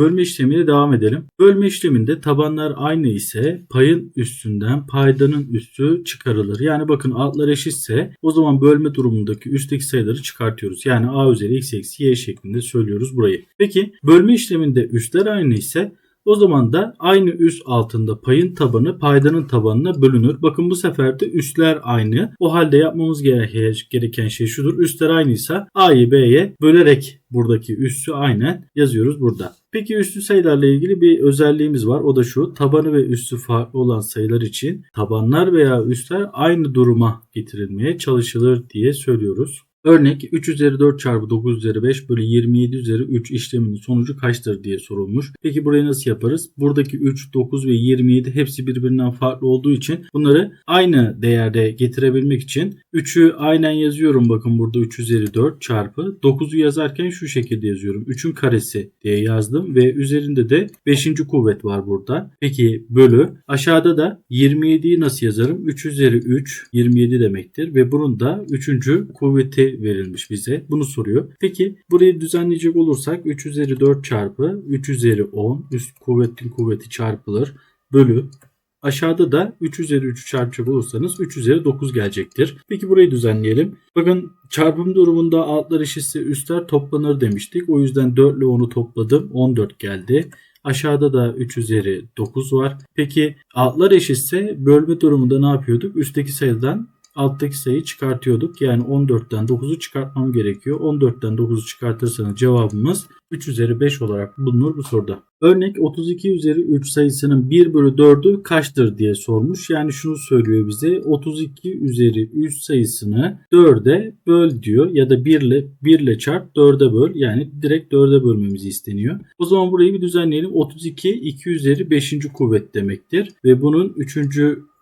Bölme işlemiyle devam edelim. Bölme işleminde tabanlar aynı ise payın üstünden paydanın üstü çıkarılır. Yani bakın altlar eşitse o zaman bölme durumundaki üstteki sayıları çıkartıyoruz. Yani a üzeri x eksi y şeklinde söylüyoruz burayı. Peki bölme işleminde üstler aynı ise o zaman da aynı üst altında payın tabanı paydanın tabanına bölünür. Bakın bu sefer de üstler aynı. O halde yapmamız gereken- şey şudur. Üstler aynıysa A'yı B'ye bölerek buradaki üssü aynen yazıyoruz burada. Peki üstü sayılarla ilgili bir özelliğimiz var. O da şu. Tabanı ve üstü farklı olan sayılar için tabanlar veya üstler aynı duruma getirilmeye çalışılır diye söylüyoruz. Örnek 3 üzeri 4 çarpı 9 üzeri 5 bölü 27 üzeri 3 işleminin sonucu kaçtır diye sorulmuş. Peki burayı nasıl yaparız? Buradaki 3, 9 ve 27 hepsi birbirinden farklı olduğu için bunları aynı değerde getirebilmek için 3'ü aynen yazıyorum. Bakın burada 3 üzeri 4 çarpı 9'u yazarken şu şekilde yazıyorum. 3'ün karesi diye yazdım ve üzerinde de 5. kuvvet var burada. Peki bölü aşağıda da 27'yi nasıl yazarım? 3 üzeri 3 27 demektir ve bunun da 3. kuvveti verilmiş bize. Bunu soruyor. Peki burayı düzenleyecek olursak 3 üzeri 4 çarpı 3 üzeri 10 üst kuvvetin kuvveti çarpılır bölü Aşağıda da 3 üzeri 3'ü çarpacak olursanız 3 üzeri 9 gelecektir. Peki burayı düzenleyelim. Bakın çarpım durumunda altlar eşitse üstler toplanır demiştik. O yüzden 4 ile 10'u topladım. 14 geldi. Aşağıda da 3 üzeri 9 var. Peki altlar eşitse bölme durumunda ne yapıyorduk? Üstteki sayıdan alttaki sayıyı çıkartıyorduk. Yani 14'ten 9'u çıkartmam gerekiyor. 14'ten 9'u çıkartırsanız cevabımız 3 üzeri 5 olarak bulunur bu soruda. Örnek 32 üzeri 3 sayısının 1 bölü 4'ü kaçtır diye sormuş. Yani şunu söylüyor bize 32 üzeri 3 sayısını 4'e böl diyor ya da 1 ile 1 ile çarp 4'e böl. Yani direkt 4'e bölmemizi isteniyor. O zaman burayı bir düzenleyelim. 32 2 üzeri 5. kuvvet demektir ve bunun 3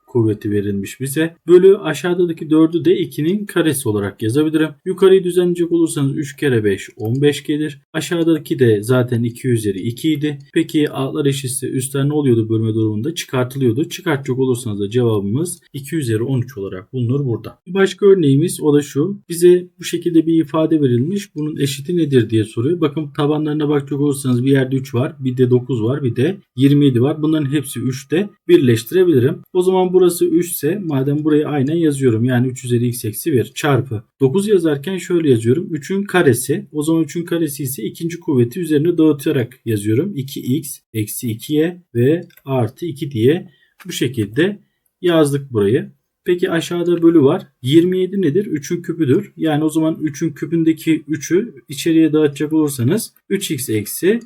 kuvveti verilmiş bize. Bölü aşağıdaki 4'ü de 2'nin karesi olarak yazabilirim. Yukarıyı düzenleyecek olursanız 3 kere 5 15 gelir. Aşağıdaki de zaten 2 üzeri 2 idi. Peki altlar eşitse üstler ne oluyordu bölme durumunda? Çıkartılıyordu. Çıkartacak olursanız da cevabımız 2 üzeri 13 olarak bulunur burada. Başka örneğimiz o da şu. Bize bu şekilde bir ifade verilmiş. Bunun eşiti nedir diye soruyor. Bakın tabanlarına bakacak olursanız bir yerde 3 var. Bir de 9 var. Bir de 27 var. Bunların hepsi 3'te birleştirebilirim. O zaman burası 3 ise madem burayı aynen yazıyorum. Yani 3 üzeri x eksi 1 çarpı. 9 yazarken şöyle yazıyorum. 3'ün karesi. O zaman 3'ün karesi ise ikinci kuvveti üzerine dağıtarak yazıyorum. 2x eksi 2y ve artı 2 diye bu şekilde yazdık burayı. Peki aşağıda bölü var. 27 nedir? 3'ün küpüdür. Yani o zaman 3'ün küpündeki 3'ü içeriye dağıtacak olursanız 3x eksi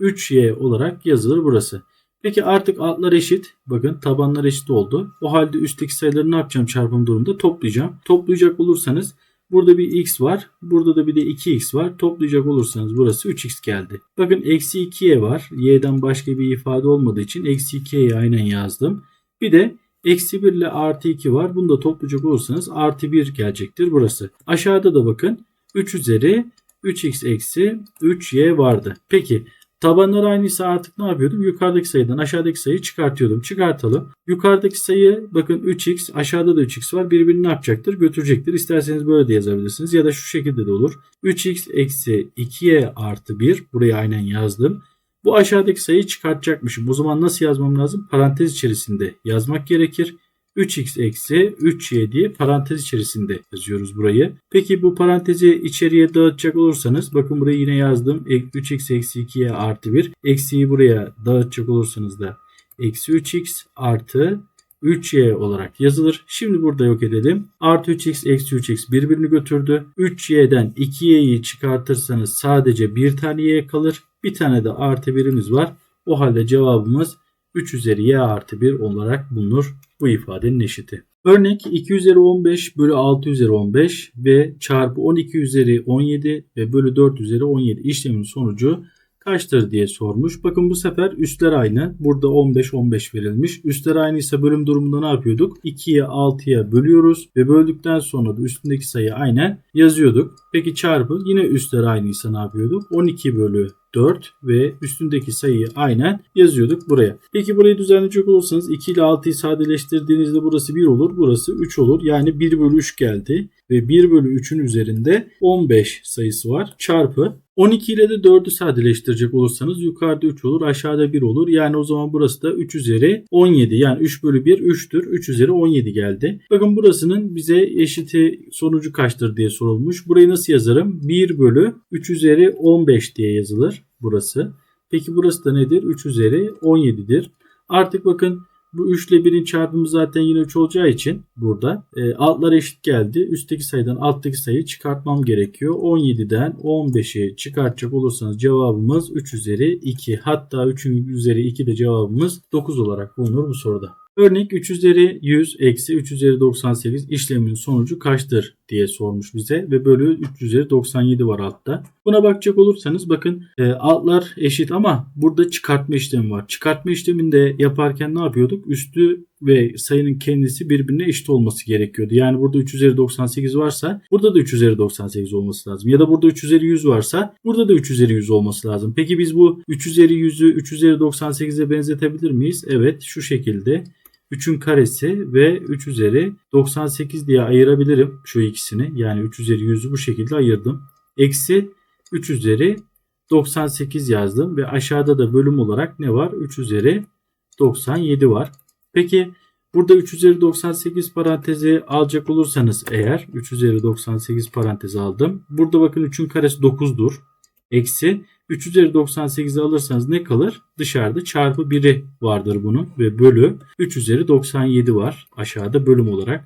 3y olarak yazılır burası. Peki artık altlar eşit. Bakın tabanlar eşit oldu. O halde üstteki sayıları ne yapacağım çarpım durumunda? Toplayacağım. Toplayacak olursanız burada bir x var. Burada da bir de 2x var. Toplayacak olursanız burası 3x geldi. Bakın eksi 2y var. y'den başka bir ifade olmadığı için eksi 2y'yi aynen yazdım. Bir de eksi 1 ile artı 2 var. Bunu da toplayacak olursanız artı 1 gelecektir burası. Aşağıda da bakın 3 üzeri 3x eksi 3y vardı. Peki Tabanlar aynıysa artık ne yapıyordum? Yukarıdaki sayıdan aşağıdaki sayıyı çıkartıyordum. Çıkartalım. Yukarıdaki sayı bakın 3x aşağıda da 3x var. Birbirini ne yapacaktır? Götürecektir. İsterseniz böyle de yazabilirsiniz. Ya da şu şekilde de olur. 3x eksi 2y artı 1. Buraya aynen yazdım. Bu aşağıdaki sayıyı çıkartacakmışım. O zaman nasıl yazmam lazım? Parantez içerisinde yazmak gerekir. 3x eksi 3y diye parantez içerisinde yazıyoruz burayı. Peki bu parantezi içeriye dağıtacak olursanız bakın burayı yine yazdım. 3x eksi 2y artı 1. Eksiyi buraya dağıtacak olursanız da eksi 3x artı 3y olarak yazılır. Şimdi burada yok edelim. Artı 3x eksi 3x birbirini götürdü. 3y'den 2y'yi çıkartırsanız sadece bir tane y kalır. Bir tane de artı birimiz var. O halde cevabımız 3 üzeri y artı 1 olarak bulunur bu ifadenin eşiti. Örnek 2 üzeri 15 bölü 6 üzeri 15 ve çarpı 12 üzeri 17 ve bölü 4 üzeri 17 işlemin sonucu kaçtır diye sormuş. Bakın bu sefer üstler aynı. Burada 15 15 verilmiş. Üstler aynıysa bölüm durumunda ne yapıyorduk? 2'ye 6'ya bölüyoruz ve böldükten sonra da üstündeki sayı aynen yazıyorduk. Peki çarpı yine üstler aynıysa ne yapıyorduk? 12 bölü 4 ve üstündeki sayıyı aynen yazıyorduk buraya. Peki burayı düzenleyecek olursanız 2 ile 6'yı sadeleştirdiğinizde burası 1 olur. Burası 3 olur. Yani 1 bölü 3 geldi. ve 1 bölü 3'ün üzerinde 15 sayısı var. Çarpı 12 ile de 4'ü sadeleştirecek olursanız yukarıda 3 olur aşağıda 1 olur. Yani o zaman burası da 3 üzeri 17 yani 3 bölü 1 3'tür. 3 üzeri 17 geldi. Bakın burasının bize eşiti sonucu kaçtır diye sorulmuş. Burayı nasıl yazarım? 1 bölü 3 üzeri 15 diye yazılır burası. Peki burası da nedir? 3 üzeri 17'dir. Artık bakın bu 3 ile 1'in çarpımı zaten yine 3 olacağı için burada e, altlar eşit geldi. Üstteki sayıdan alttaki sayıyı çıkartmam gerekiyor. 17'den 15'i çıkartacak olursanız cevabımız 3 üzeri 2. Hatta 3 üzeri 2 de cevabımız 9 olarak bulunur bu soruda. Örnek 3 üzeri 100 eksi 3 üzeri 98 işlemin sonucu kaçtır diye sormuş bize ve bölü 3 üzeri 97 var altta. Buna bakacak olursanız bakın e, altlar eşit ama burada çıkartma işlemi var. Çıkartma işleminde yaparken ne yapıyorduk? Üstü ve sayının kendisi birbirine eşit olması gerekiyordu. Yani burada 3 üzeri 98 varsa burada da 3 üzeri 98 olması lazım. Ya da burada 3 üzeri 100 varsa burada da 3 üzeri 100 olması lazım. Peki biz bu 3 üzeri 100'ü 3 üzeri 98'e benzetebilir miyiz? Evet şu şekilde 3'ün karesi ve 3 üzeri 98 diye ayırabilirim şu ikisini. Yani 3 üzeri 100'ü bu şekilde ayırdım. Eksi 3 üzeri 98 yazdım ve aşağıda da bölüm olarak ne var? 3 üzeri 97 var. Peki burada 3 üzeri 98 parantezi alacak olursanız eğer 3 üzeri 98 parantezi aldım. Burada bakın 3'ün karesi 9'dur. Eksi 3 üzeri 98'i alırsanız ne kalır? Dışarıda çarpı 1'i vardır bunun ve bölü 3 üzeri 97 var aşağıda bölüm olarak.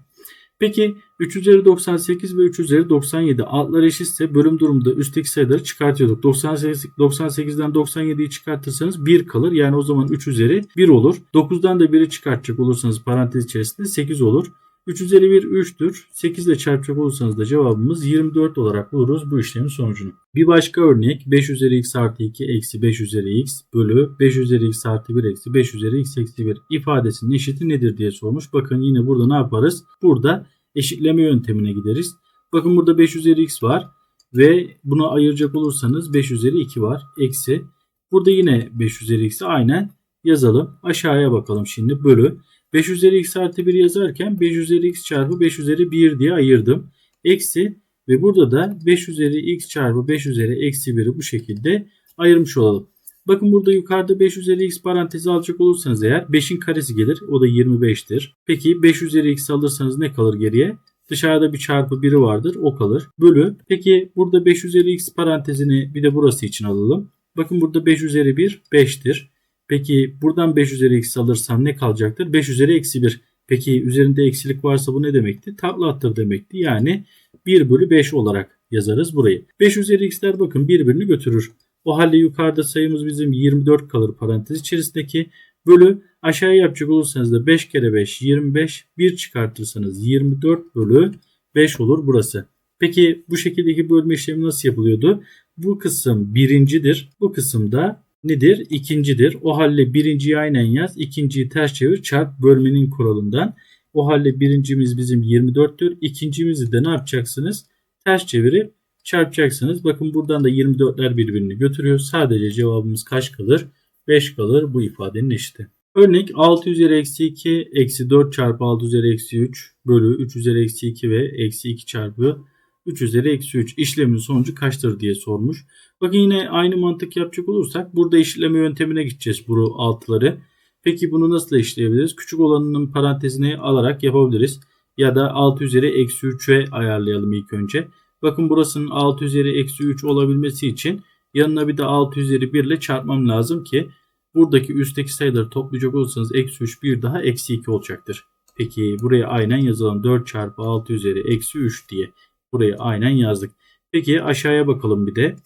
Peki 3 üzeri 98 ve 3 üzeri 97 altlar eşitse bölüm durumunda üstteki sayıları çıkartıyorduk. 98, 98'den 97'yi çıkartırsanız 1 kalır. Yani o zaman 3 üzeri 1 olur. 9'dan da 1'i çıkartacak olursanız parantez içerisinde 8 olur. 3 üzeri 1 3'tür. 8 ile çarpacak olursanız da cevabımız 24 olarak buluruz bu işlemin sonucunu. Bir başka örnek 5 üzeri x artı 2 eksi 5 üzeri x bölü 5 üzeri x artı 1 eksi 5 üzeri x eksi 1 ifadesinin eşiti nedir diye sormuş. Bakın yine burada ne yaparız? Burada eşitleme yöntemine gideriz. Bakın burada 5 üzeri x var ve bunu ayıracak olursanız 5 üzeri 2 var. Eksi. Burada yine 5 üzeri x'i aynen yazalım. Aşağıya bakalım şimdi bölü. 5 üzeri x artı 1 yazarken 5 üzeri x çarpı 5 üzeri 1 diye ayırdım. Eksi ve burada da 5 üzeri x çarpı 5 üzeri eksi 1'i bu şekilde ayırmış olalım. Bakın burada yukarıda 5 üzeri x parantezi alacak olursanız eğer 5'in karesi gelir. O da 25'tir. Peki 5 üzeri x alırsanız ne kalır geriye? Dışarıda bir çarpı 1'i vardır. O kalır. Bölü. Peki burada 5 üzeri x parantezini bir de burası için alalım. Bakın burada 5 üzeri 1 5'tir. Peki buradan 5 üzeri x alırsam ne kalacaktır? 5 üzeri eksi 1. Peki üzerinde eksilik varsa bu ne demekti? Takla attır demekti. Yani 1 bölü 5 olarak yazarız burayı. 5 üzeri x'ler bakın birbirini götürür. O halde yukarıda sayımız bizim 24 kalır parantez içerisindeki. Bölü aşağıya yapacak olursanız da 5 kere 5 25 1 çıkartırsanız 24 bölü 5 olur burası. Peki bu şekildeki bölme işlemi nasıl yapılıyordu? Bu kısım birincidir. Bu kısımda nedir? İkincidir. O halde birinciyi aynen yaz. ikinciyi ters çevir çarp bölmenin kuralından. O halde birincimiz bizim 24'tür. İkincimizi de ne yapacaksınız? Ters çevirip çarpacaksınız. Bakın buradan da 24'ler birbirini götürüyor. Sadece cevabımız kaç kalır? 5 kalır bu ifadenin eşiti. Örnek 6 üzeri eksi 2 eksi 4 çarpı 6 üzeri eksi 3 bölü 3 üzeri eksi 2 ve eksi 2 çarpı 3 üzeri eksi 3 işlemin sonucu kaçtır diye sormuş. Bakın yine aynı mantık yapacak olursak burada işleme yöntemine gideceğiz bu altları. Peki bunu nasıl işleyebiliriz? Küçük olanının parantezini alarak yapabiliriz. Ya da 6 üzeri eksi 3'e ayarlayalım ilk önce. Bakın burasının 6 üzeri eksi 3 olabilmesi için yanına bir de 6 üzeri 1 ile çarpmam lazım ki buradaki üstteki sayıları toplayacak olursanız eksi 3 bir daha eksi 2 olacaktır. Peki buraya aynen yazalım 4 çarpı 6 üzeri eksi 3 diye. Burayı aynen yazdık. Peki aşağıya bakalım bir de.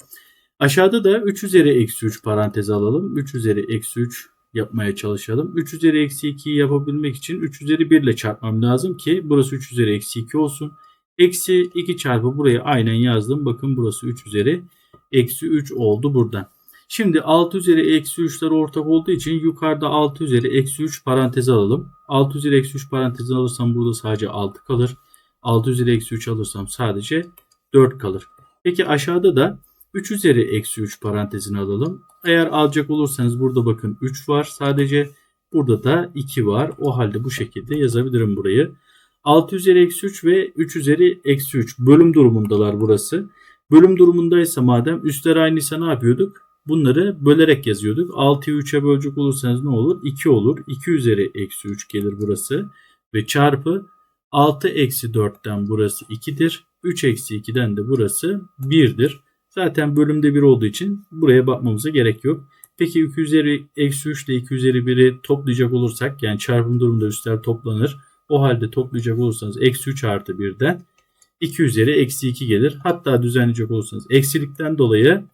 Aşağıda da 3 üzeri eksi 3 parantezi alalım. 3 üzeri eksi 3 yapmaya çalışalım. 3 üzeri eksi 2'yi yapabilmek için 3 üzeri 1 ile çarpmam lazım ki burası 3 üzeri eksi 2 olsun. Eksi 2 çarpı buraya aynen yazdım. Bakın burası 3 üzeri eksi 3 oldu buradan. Şimdi 6 üzeri eksi 3'ler ortak olduğu için yukarıda 6 üzeri eksi 3 parantezi alalım. 6 üzeri eksi 3 parantezini alırsam burada sadece 6 kalır. 6 üzeri eksi 3 alırsam sadece 4 kalır. Peki aşağıda da 3 üzeri eksi 3 parantezini alalım. Eğer alacak olursanız burada bakın 3 var sadece. Burada da 2 var. O halde bu şekilde yazabilirim burayı. 6 üzeri eksi 3 ve 3 üzeri eksi 3 bölüm durumundalar burası. Bölüm durumundaysa madem üstler aynıysa ne yapıyorduk? Bunları bölerek yazıyorduk. 6'yı 3'e bölecek olursanız ne olur? 2 olur. 2 üzeri eksi 3 gelir burası. Ve çarpı 6 eksi 4'ten burası 2'dir. 3 eksi 2'den de burası 1'dir. Zaten bölümde 1 olduğu için buraya bakmamıza gerek yok. Peki 2 üzeri eksi 3 ile 2 üzeri 1'i toplayacak olursak yani çarpım durumunda üstler toplanır. O halde toplayacak olursanız eksi 3 artı 1'den 2 üzeri eksi 2 gelir. Hatta düzenleyecek olursanız eksilikten dolayı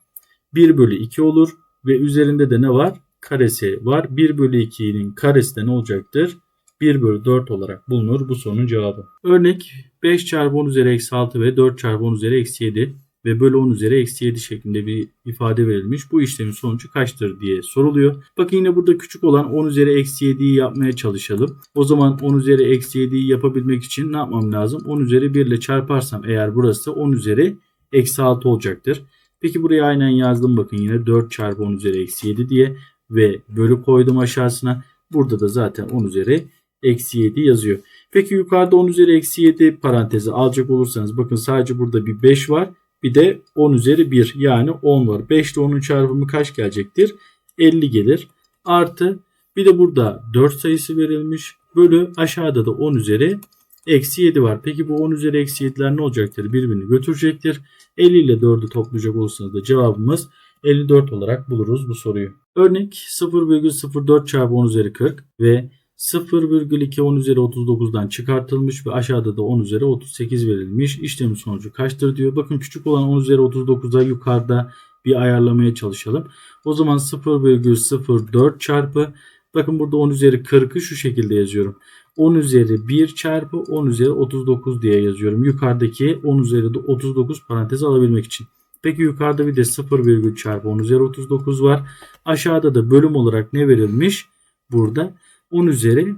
1 bölü 2 olur. Ve üzerinde de ne var? Karesi var. 1 bölü 2'nin karesi de ne olacaktır? 1 bölü 4 olarak bulunur bu sorunun cevabı. Örnek 5 çarpı 10 üzeri eksi 6 ve 4 çarpı 10 üzeri eksi 7 ve bölü 10 üzeri eksi 7 şeklinde bir ifade verilmiş. Bu işlemin sonucu kaçtır diye soruluyor. Bakın yine burada küçük olan 10 üzeri eksi 7'yi yapmaya çalışalım. O zaman 10 üzeri eksi 7'yi yapabilmek için ne yapmam lazım? 10 üzeri 1 ile çarparsam eğer burası 10 üzeri eksi 6 olacaktır. Peki buraya aynen yazdım bakın yine 4 çarpı 10 üzeri eksi 7 diye ve bölü koydum aşağısına. Burada da zaten 10 üzeri eksi 7 yazıyor. Peki yukarıda 10 üzeri eksi 7 parantezi alacak olursanız bakın sadece burada bir 5 var. Bir de 10 üzeri 1 yani 10 var. 5 ile 10'un çarpımı kaç gelecektir? 50 gelir. Artı bir de burada 4 sayısı verilmiş. Bölü aşağıda da 10 üzeri eksi 7 var. Peki bu 10 üzeri eksi 7'ler ne olacaktır? Birbirini götürecektir. 50 ile 4'ü toplayacak olursanız da cevabımız 54 olarak buluruz bu soruyu. Örnek 0,04 çarpı 10 üzeri 40 ve 0,2 10 üzeri 39'dan çıkartılmış ve aşağıda da 10 üzeri 38 verilmiş. İşlemin sonucu kaçtır diyor. Bakın küçük olan 10 üzeri 39'a yukarıda bir ayarlamaya çalışalım. O zaman 0,04 çarpı bakın burada 10 üzeri 40'ı şu şekilde yazıyorum. 10 üzeri 1 çarpı 10 üzeri 39 diye yazıyorum. Yukarıdaki 10 üzeri 39 parantez alabilmek için. Peki yukarıda bir de 0, çarpı 10 üzeri 39 var. Aşağıda da bölüm olarak ne verilmiş? Burada 10 üzeri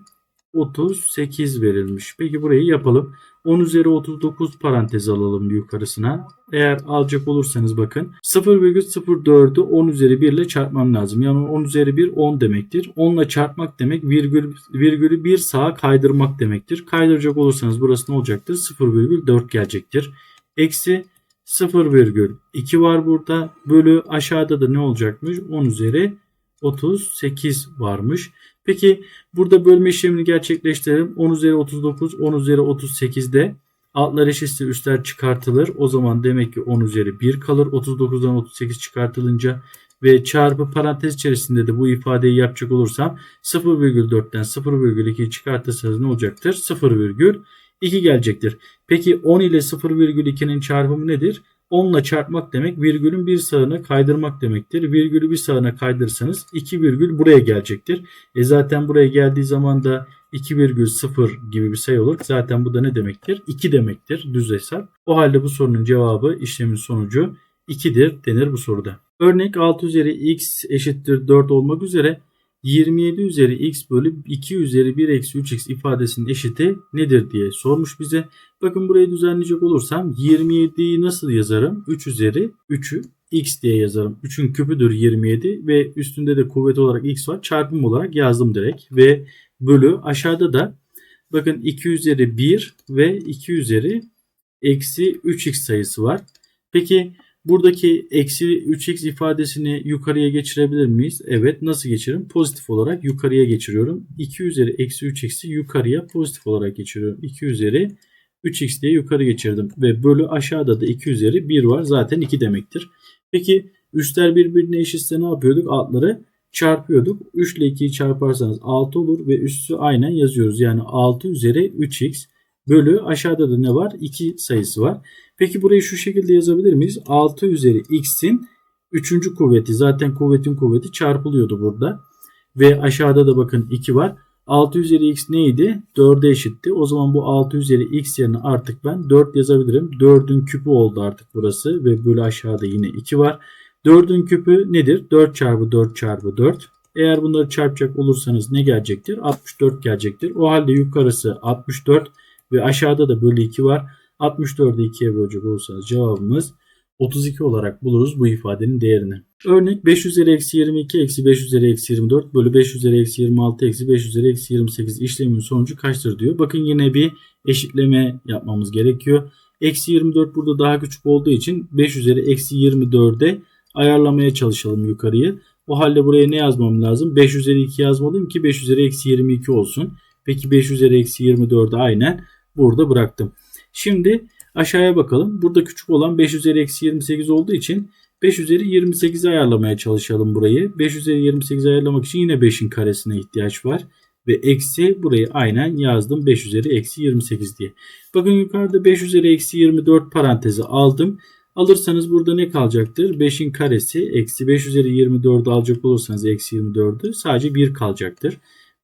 38 verilmiş. Peki burayı yapalım. 10 üzeri 39 parantez alalım yukarısına. Eğer alacak olursanız bakın 0,04'ü 10 üzeri 1 ile çarpmam lazım. Yani 10 üzeri 1 10 demektir. 10 ile çarpmak demek virgül, virgülü 1 sağa kaydırmak demektir. Kaydıracak olursanız burası ne olacaktır? 0,4 gelecektir. Eksi 0,2 var burada. Bölü aşağıda da ne olacakmış? 10 üzeri 38 varmış. Peki burada bölme işlemini gerçekleştirelim. 10 üzeri 39, 10 üzeri 38'de altlar eşitse üstler çıkartılır. O zaman demek ki 10 üzeri 1 kalır. 39'dan 38 çıkartılınca ve çarpı parantez içerisinde de bu ifadeyi yapacak olursam 0,4'ten 0,2'yi çıkartırsanız ne olacaktır? 0,2 gelecektir. Peki 10 ile 0,2'nin çarpımı nedir? 10 ile çarpmak demek virgülün bir sağına kaydırmak demektir. Virgülü bir sağına kaydırırsanız 2 virgül buraya gelecektir. E zaten buraya geldiği zaman da 2,0 gibi bir sayı olur. Zaten bu da ne demektir? 2 demektir düz hesap. O halde bu sorunun cevabı işlemin sonucu 2'dir denir bu soruda. Örnek 6 üzeri x eşittir 4 olmak üzere 27 üzeri x bölü 2 üzeri 1 eksi 3x ifadesinin eşiti nedir diye sormuş bize. Bakın burayı düzenleyecek olursam 27'yi nasıl yazarım? 3 üzeri 3'ü x diye yazarım. 3'ün küpüdür 27 ve üstünde de kuvvet olarak x var. Çarpım olarak yazdım direkt ve bölü aşağıda da bakın 2 üzeri 1 ve 2 üzeri eksi 3x sayısı var. Peki Buradaki eksi 3x ifadesini yukarıya geçirebilir miyiz? Evet. Nasıl geçiririm? Pozitif olarak yukarıya geçiriyorum. 2 üzeri eksi 3x'i yukarıya pozitif olarak geçiriyorum. 2 üzeri 3x diye yukarı geçirdim. Ve bölü aşağıda da 2 üzeri 1 var. Zaten 2 demektir. Peki üstler birbirine eşitse ne yapıyorduk? Altları çarpıyorduk. 3 ile 2'yi çarparsanız 6 olur ve üstü aynen yazıyoruz. Yani 6 üzeri 3x bölü aşağıda da ne var? 2 sayısı var. Peki burayı şu şekilde yazabilir miyiz? 6 üzeri x'in 3. kuvveti zaten kuvvetin kuvveti çarpılıyordu burada. Ve aşağıda da bakın 2 var. 6 üzeri x neydi? 4'e eşitti. O zaman bu 6 üzeri x yerine artık ben 4 yazabilirim. 4'ün küpü oldu artık burası ve bölü aşağıda yine 2 var. 4'ün küpü nedir? 4 çarpı 4 çarpı 4. Eğer bunları çarpacak olursanız ne gelecektir? 64 gelecektir. O halde yukarısı 64 ve aşağıda da bölü 2 var. 64'ü 2'ye bölecek olursanız cevabımız 32 olarak buluruz bu ifadenin değerini. Örnek 5 üzeri eksi 22 eksi 5 üzeri eksi 24 bölü 5 üzeri eksi 26 eksi 5 üzeri eksi 28 işlemin sonucu kaçtır diyor. Bakın yine bir eşitleme yapmamız gerekiyor. Eksi 24 burada daha küçük olduğu için 5 üzeri eksi 24'e ayarlamaya çalışalım yukarıyı. O halde buraya ne yazmam lazım? 5 üzeri 2 yazmalıyım ki 5 üzeri eksi 22 olsun. Peki 5 üzeri eksi 24'ü aynen burada bıraktım. Şimdi aşağıya bakalım. Burada küçük olan 5 üzeri eksi 28 olduğu için 5 üzeri 28'i ayarlamaya çalışalım burayı. 5 üzeri 28 ayarlamak için yine 5'in karesine ihtiyaç var. Ve eksi burayı aynen yazdım 5 üzeri eksi 28 diye. Bakın yukarıda 5 üzeri eksi 24 parantezi aldım. Alırsanız burada ne kalacaktır? 5'in karesi eksi 5 üzeri 24'ü alacak olursanız eksi 24'ü sadece 1 kalacaktır.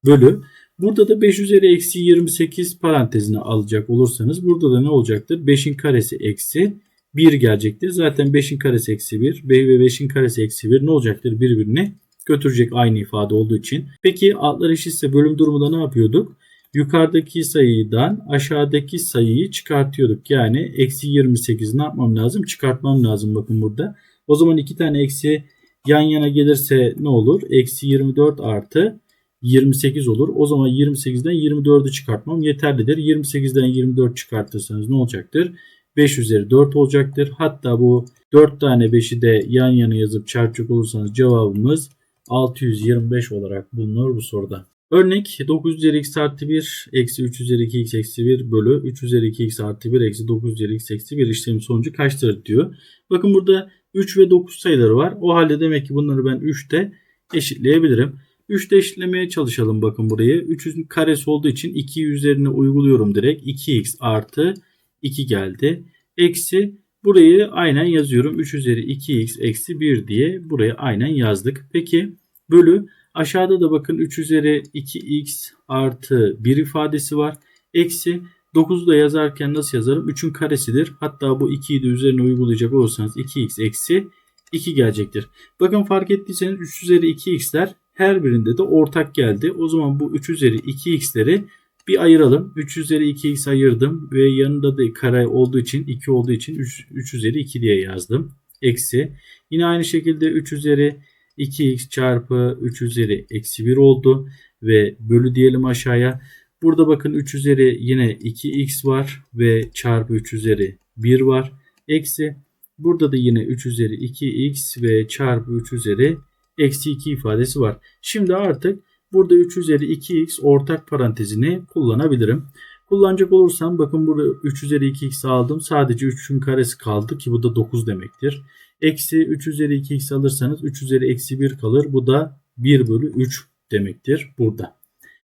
Bölü. Burada da 5 üzeri eksi 28 parantezine alacak olursanız burada da ne olacaktır? 5'in karesi eksi 1 gelecektir. Zaten 5'in karesi eksi 1 ve 5'in karesi eksi 1 ne olacaktır? Birbirini götürecek aynı ifade olduğu için. Peki altlar eşitse bölüm durumunda ne yapıyorduk? Yukarıdaki sayıdan aşağıdaki sayıyı çıkartıyorduk. Yani eksi 28 ne yapmam lazım? Çıkartmam lazım bakın burada. O zaman iki tane eksi yan yana gelirse ne olur? Eksi 24 artı 28 olur. O zaman 28'den 24'ü çıkartmam yeterlidir. 28'den 24 çıkartırsanız ne olacaktır? 5 üzeri 4 olacaktır. Hatta bu 4 tane 5'i de yan yana yazıp çarpacak olursanız cevabımız 625 olarak bulunur bu soruda. Örnek 9 üzeri x artı 1 eksi 3 üzeri 2x eksi 1 bölü 3 üzeri 2x artı 1 eksi 9 üzeri x eksi 1 işlemi sonucu kaçtır diyor. Bakın burada 3 ve 9 sayıları var. O halde demek ki bunları ben 3'te eşitleyebilirim. 3'te eşitlemeye çalışalım bakın burayı. 3'ün karesi olduğu için 2 üzerine uyguluyorum direkt. 2x artı 2 geldi. Eksi burayı aynen yazıyorum. 3 üzeri 2x eksi 1 diye buraya aynen yazdık. Peki bölü aşağıda da bakın 3 üzeri 2x artı 1 ifadesi var. Eksi 9'u da yazarken nasıl yazarım? 3'ün karesidir. Hatta bu 2'yi de üzerine uygulayacak olursanız 2x eksi 2 gelecektir. Bakın fark ettiyseniz 3 üzeri 2x'ler her birinde de ortak geldi. O zaman bu 3 üzeri 2x'leri bir ayıralım. 3 üzeri 2x ayırdım ve yanında da kare olduğu için 2 olduğu için 3, 3 üzeri 2 diye yazdım. Eksi. Yine aynı şekilde 3 üzeri 2x çarpı 3 üzeri eksi 1 oldu. Ve bölü diyelim aşağıya. Burada bakın 3 üzeri yine 2x var ve çarpı 3 üzeri 1 var. Eksi. Burada da yine 3 üzeri 2x ve çarpı 3 üzeri eksi 2 ifadesi var. Şimdi artık burada 3 üzeri 2x ortak parantezini kullanabilirim. Kullanacak olursam bakın burada 3 üzeri 2x aldım. Sadece 3'ün karesi kaldı ki bu da 9 demektir. Eksi 3 üzeri 2x alırsanız 3 üzeri eksi 1 kalır. Bu da 1 bölü 3 demektir burada.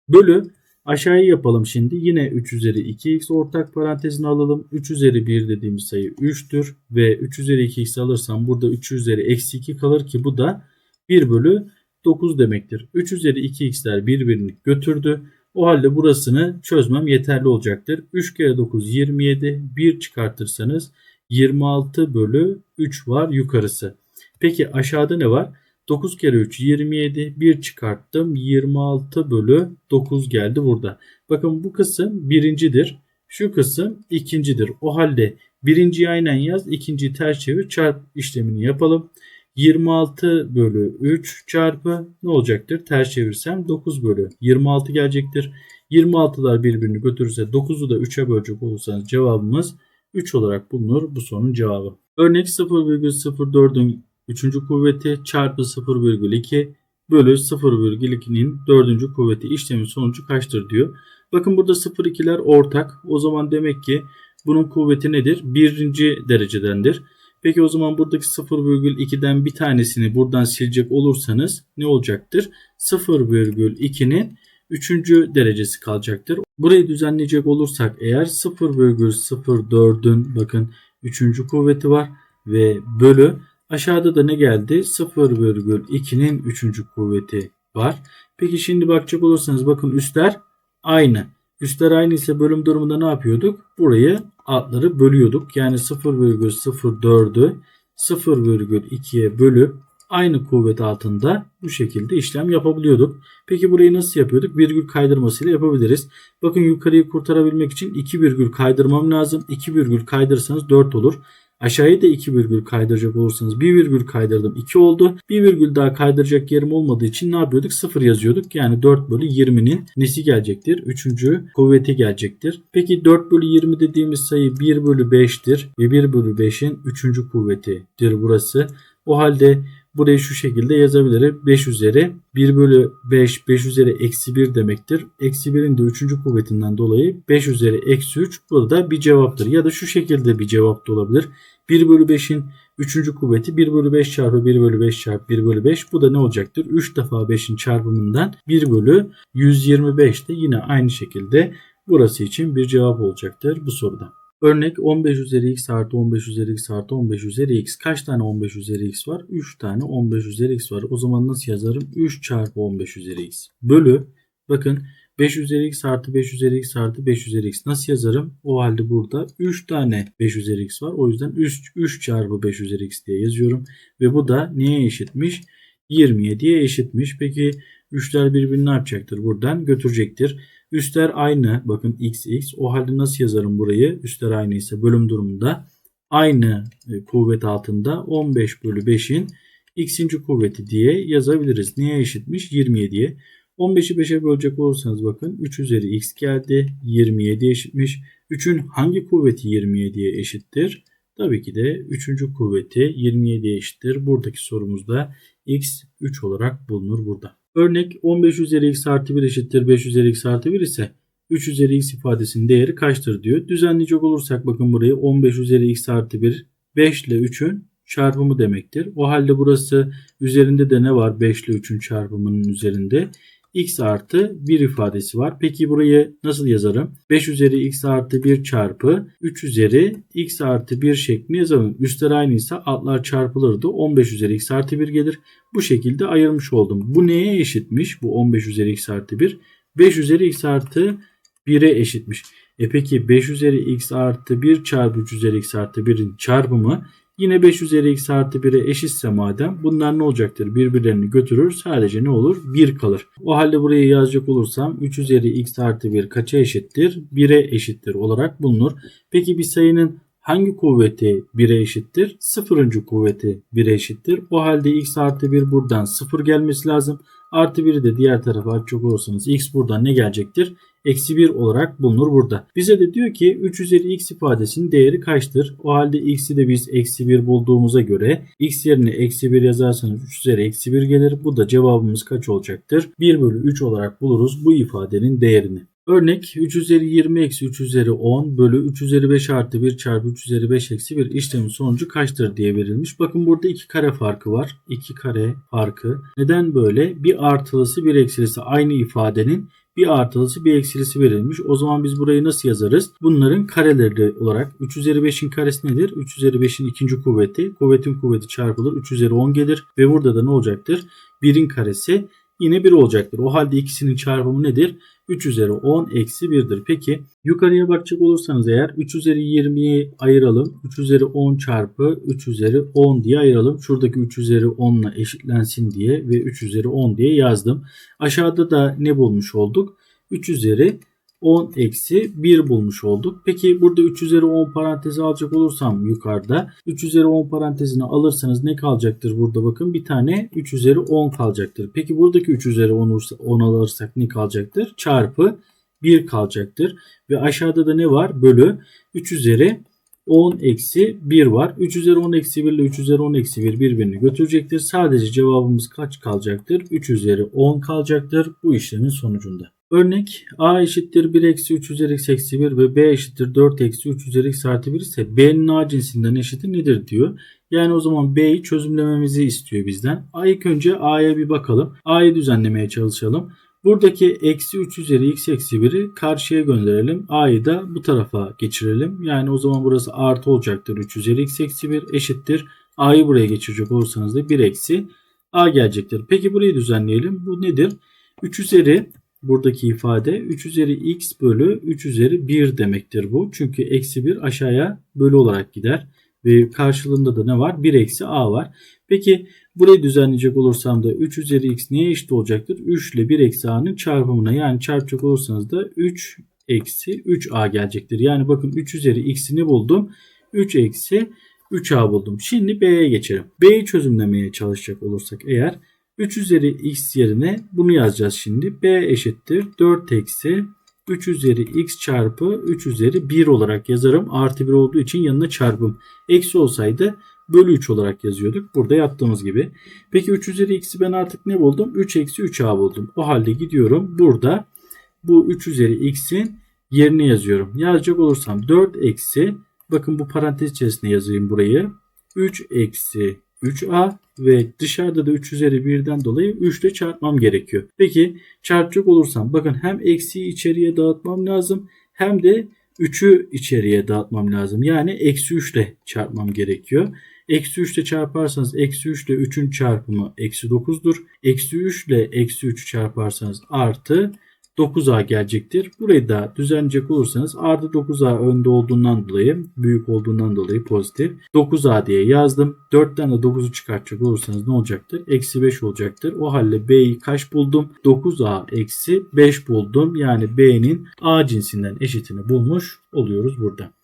Bölü aşağıya yapalım şimdi. Yine 3 üzeri 2x ortak parantezini alalım. 3 üzeri 1 dediğimiz sayı 3'tür. Ve 3 üzeri 2x alırsam burada 3 üzeri eksi 2 kalır ki bu da 1 bölü 9 demektir. 3 üzeri 2x'ler birbirini götürdü. O halde burasını çözmem yeterli olacaktır. 3 kere 9 27. 1 çıkartırsanız 26 bölü 3 var yukarısı. Peki aşağıda ne var? 9 kere 3 27. 1 çıkarttım. 26 bölü 9 geldi burada. Bakın bu kısım birincidir. Şu kısım ikincidir. O halde birinciyi aynen yaz. ikinciyi ters çevir. Çarp işlemini yapalım. 26 bölü 3 çarpı ne olacaktır? Ters çevirsem 9 bölü 26 gelecektir. 26'lar birbirini götürürse 9'u da 3'e bölecek olursanız cevabımız 3 olarak bulunur bu sorunun cevabı. Örnek 0,04'ün 3. kuvveti çarpı 0,2 bölü 0,2'nin 4. kuvveti işlemin sonucu kaçtır diyor. Bakın burada 0,2'ler ortak. O zaman demek ki bunun kuvveti nedir? Birinci derecedendir. Peki o zaman buradaki 0,2'den bir tanesini buradan silecek olursanız ne olacaktır? 0,2'nin 3. derecesi kalacaktır. Burayı düzenleyecek olursak eğer 0,04'ün bakın 3. kuvveti var ve bölü aşağıda da ne geldi? 0,2'nin 3. kuvveti var. Peki şimdi bakacak olursanız bakın üstler aynı. Üstler aynı ise bölüm durumunda ne yapıyorduk? Burayı altları bölüyorduk. Yani 0,04'ü 0,2'ye bölüp aynı kuvvet altında bu şekilde işlem yapabiliyorduk. Peki burayı nasıl yapıyorduk? Virgül kaydırmasıyla yapabiliriz. Bakın yukarıyı kurtarabilmek için 2 virgül kaydırmam lazım. 2 virgül kaydırırsanız 4 olur. Aşağıya da 2 virgül kaydıracak olursanız 1 virgül kaydırdım 2 oldu. 1 virgül daha kaydıracak yerim olmadığı için ne yapıyorduk? 0 yazıyorduk. Yani 4 bölü 20'nin nesi gelecektir? Üçüncü kuvveti gelecektir. Peki 4 bölü 20 dediğimiz sayı 1 bölü 5'tir. Ve 1 bölü 5'in üçüncü kuvvetidir burası. O halde Burayı şu şekilde yazabilirim. 5 üzeri 1 bölü 5 5 üzeri eksi 1 demektir. Eksi 1'in de 3. kuvvetinden dolayı 5 üzeri eksi 3 burada bir cevaptır. Ya da şu şekilde bir cevap da olabilir. 1 bölü 5'in 3. kuvveti 1 bölü 5 çarpı 1 bölü 5 çarpı 1 bölü 5. Bu da ne olacaktır? 3 defa 5'in çarpımından 1 bölü 125 de yine aynı şekilde burası için bir cevap olacaktır bu soruda. Örnek 15 üzeri x artı 15 üzeri x artı 15 üzeri x. Kaç tane 15 üzeri x var? 3 tane 15 üzeri x var. O zaman nasıl yazarım? 3 çarpı 15 üzeri x. Bölü bakın 5 üzeri x artı 5 üzeri x artı 5 üzeri x. Nasıl yazarım? O halde burada 3 tane 5 üzeri x var. O yüzden 3, 3 çarpı 5 üzeri x diye yazıyorum. Ve bu da neye eşitmiş? 27'ye eşitmiş. Peki 3'ler birbirini ne yapacaktır? Buradan götürecektir. Üstler aynı. Bakın x x. O halde nasıl yazarım burayı? Üstler aynı ise bölüm durumunda aynı e, kuvvet altında 15 bölü 5'in x'inci kuvveti diye yazabiliriz. Neye eşitmiş? 27'ye. 15'i 5'e bölecek olursanız bakın 3 üzeri x geldi. 27 eşitmiş. 3'ün hangi kuvveti 27'ye eşittir? Tabii ki de 3. kuvveti 27'ye eşittir. Buradaki sorumuzda x 3 olarak bulunur burada. Örnek 15 üzeri x artı 1 eşittir 5 üzeri x artı 1 ise 3 üzeri x ifadesinin değeri kaçtır diyor. Düzenleyecek olursak bakın burayı 15 üzeri x artı 1 5 ile 3'ün çarpımı demektir. O halde burası üzerinde de ne var 5 ile 3'ün çarpımının üzerinde? X artı 1 ifadesi var. Peki burayı nasıl yazarım? 5 üzeri x artı 1 çarpı 3 üzeri x artı 1 şeklinde yazalım. Üstler aynıysa altlar çarpılırdı. 15 üzeri x artı 1 gelir. Bu şekilde ayırmış oldum. Bu neye eşitmiş? Bu 15 üzeri x artı 1. 5 üzeri x artı 1'e eşitmiş. E peki 5 üzeri x artı 1 çarpı 3 üzeri x artı 1'in çarpımı Yine 5 üzeri x artı 1'e eşitse madem bunlar ne olacaktır? Birbirlerini götürür. Sadece ne olur? 1 kalır. O halde buraya yazacak olursam 3 üzeri x artı 1 kaça eşittir? 1'e eşittir olarak bulunur. Peki bir sayının hangi kuvveti 1'e eşittir? Sıfırıncı kuvveti 1'e eşittir. O halde x artı 1 buradan 0 gelmesi lazım. Artı 1'i de diğer tarafa açacak olursanız x buradan ne gelecektir? eksi 1 olarak bulunur burada. Bize de diyor ki 3 üzeri x ifadesinin değeri kaçtır? O halde x'i de biz eksi 1 bulduğumuza göre x yerine eksi 1 yazarsanız 3 üzeri eksi 1 gelir. Bu da cevabımız kaç olacaktır? 1 bölü 3 olarak buluruz bu ifadenin değerini. Örnek 3 üzeri 20 eksi 3 üzeri 10 bölü 3 üzeri 5 artı 1 çarpı 3 üzeri 5 eksi 1 işlemin sonucu kaçtır diye verilmiş. Bakın burada 2 kare farkı var. 2 kare farkı. Neden böyle? Bir artılısı bir eksilisi aynı ifadenin bir artılısı bir eksilisi verilmiş. O zaman biz burayı nasıl yazarız? Bunların kareleri olarak 3 üzeri 5'in karesi nedir? 3 üzeri 5'in ikinci kuvveti. Kuvvetin kuvveti çarpılır. 3 üzeri 10 gelir. Ve burada da ne olacaktır? 1'in karesi yine 1 olacaktır. O halde ikisinin çarpımı nedir? 3 üzeri 10 eksi 1'dir. Peki yukarıya bakacak olursanız eğer 3 üzeri 20'yi ayıralım. 3 üzeri 10 çarpı 3 üzeri 10 diye ayıralım. Şuradaki 3 üzeri 10 ile eşitlensin diye ve 3 üzeri 10 diye yazdım. Aşağıda da ne bulmuş olduk? 3 üzeri 10 eksi 1 bulmuş olduk. Peki burada 3 üzeri 10 parantezi alacak olursam yukarıda 3 üzeri 10 parantezini alırsanız ne kalacaktır burada bakın bir tane 3 üzeri 10 kalacaktır. Peki buradaki 3 üzeri 10, 10 alırsak ne kalacaktır? Çarpı 1 kalacaktır. Ve aşağıda da ne var? Bölü 3 üzeri 10 eksi 1 var. 3 üzeri 10 eksi 1 ile 3 üzeri 10 eksi 1 birbirini götürecektir. Sadece cevabımız kaç kalacaktır? 3 üzeri 10 kalacaktır bu işlemin sonucunda. Örnek a eşittir 1 eksi 3 üzeri x eksi 1 ve b eşittir 4 eksi 3 üzeri x artı 1 ise b'nin a cinsinden eşiti nedir diyor. Yani o zaman b'yi çözümlememizi istiyor bizden. A ilk önce a'ya bir bakalım. a'yı düzenlemeye çalışalım. Buradaki eksi 3 üzeri x eksi 1'i karşıya gönderelim. A'yı da bu tarafa geçirelim. Yani o zaman burası artı olacaktır. 3 üzeri x eksi 1 eşittir. A'yı buraya geçirecek olursanız da 1 eksi A gelecektir. Peki burayı düzenleyelim. Bu nedir? 3 üzeri buradaki ifade 3 üzeri x bölü 3 üzeri 1 demektir bu. Çünkü eksi 1 aşağıya bölü olarak gider. Ve karşılığında da ne var? 1 eksi a var. Peki burayı düzenleyecek olursam da 3 üzeri x neye eşit olacaktır? 3 ile 1 eksi a'nın çarpımına yani çarpacak olursanız da 3 eksi 3a gelecektir. Yani bakın 3 üzeri x'ini buldum. 3 eksi 3A buldum. Şimdi B'ye geçelim. B'yi çözümlemeye çalışacak olursak eğer 3 üzeri x yerine bunu yazacağız şimdi. B eşittir 4 eksi 3 üzeri x çarpı 3 üzeri 1 olarak yazarım. Artı 1 olduğu için yanına çarpım. Eksi olsaydı bölü 3 olarak yazıyorduk. Burada yaptığımız gibi. Peki 3 üzeri x'i ben artık ne buldum? 3 eksi 3a buldum. O halde gidiyorum. Burada bu 3 üzeri x'in yerine yazıyorum. Yazacak olursam 4 eksi bakın bu parantez içerisinde yazayım burayı. 3 eksi 3a ve dışarıda da 3 üzeri 1'den dolayı 3 ile çarpmam gerekiyor. Peki çarpacak olursam bakın hem eksiyi içeriye dağıtmam lazım hem de 3'ü içeriye dağıtmam lazım. Yani eksi 3 ile çarpmam gerekiyor. Eksi 3 ile çarparsanız eksi 3 ile 3'ün çarpımı eksi 9'dur. Eksi 3 ile eksi 3'ü çarparsanız artı 9A gelecektir. Burayı da düzenleyecek olursanız artı 9A önde olduğundan dolayı büyük olduğundan dolayı pozitif. 9A diye yazdım. 4'ten de 9'u çıkartacak olursanız ne olacaktır? Eksi 5 olacaktır. O halde B'yi kaç buldum? 9A eksi 5 buldum. Yani B'nin A cinsinden eşitini bulmuş oluyoruz burada.